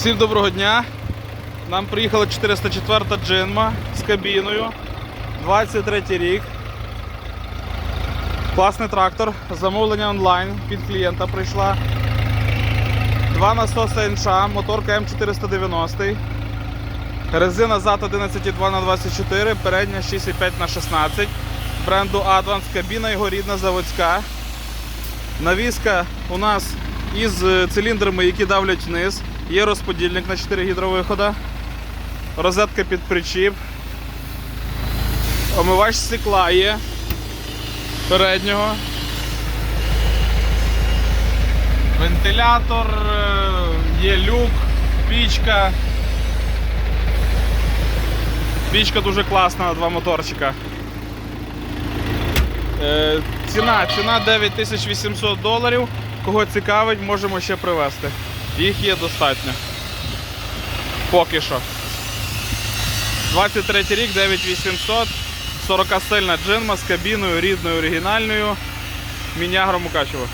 Всім доброго дня. Нам приїхала 404 джинма з кабіною. 23 рік. Класний трактор. Замовлення онлайн від клієнта прийшла. Два насоси НШ, моторка М490. Резина зад 11,2 на 24, передня 6,5 на 16. Бренду Advance, кабіна його рідна заводська. Навіска у нас із циліндрами, які давлять вниз. Є розподільник на 4 гідровихода. Розетка під причіп. Омивач стекла є переднього. Вентилятор, е, є люк, пічка. Пічка дуже класна на два моторчика. Е, ціна, ціна 9800 доларів. Кого цікавить, можемо ще привезти. Їх є достатньо. Поки що. 23 рік, 9800, 40 сильна джинма з кабіною рідною оригінальною. Мінягро Мукачево.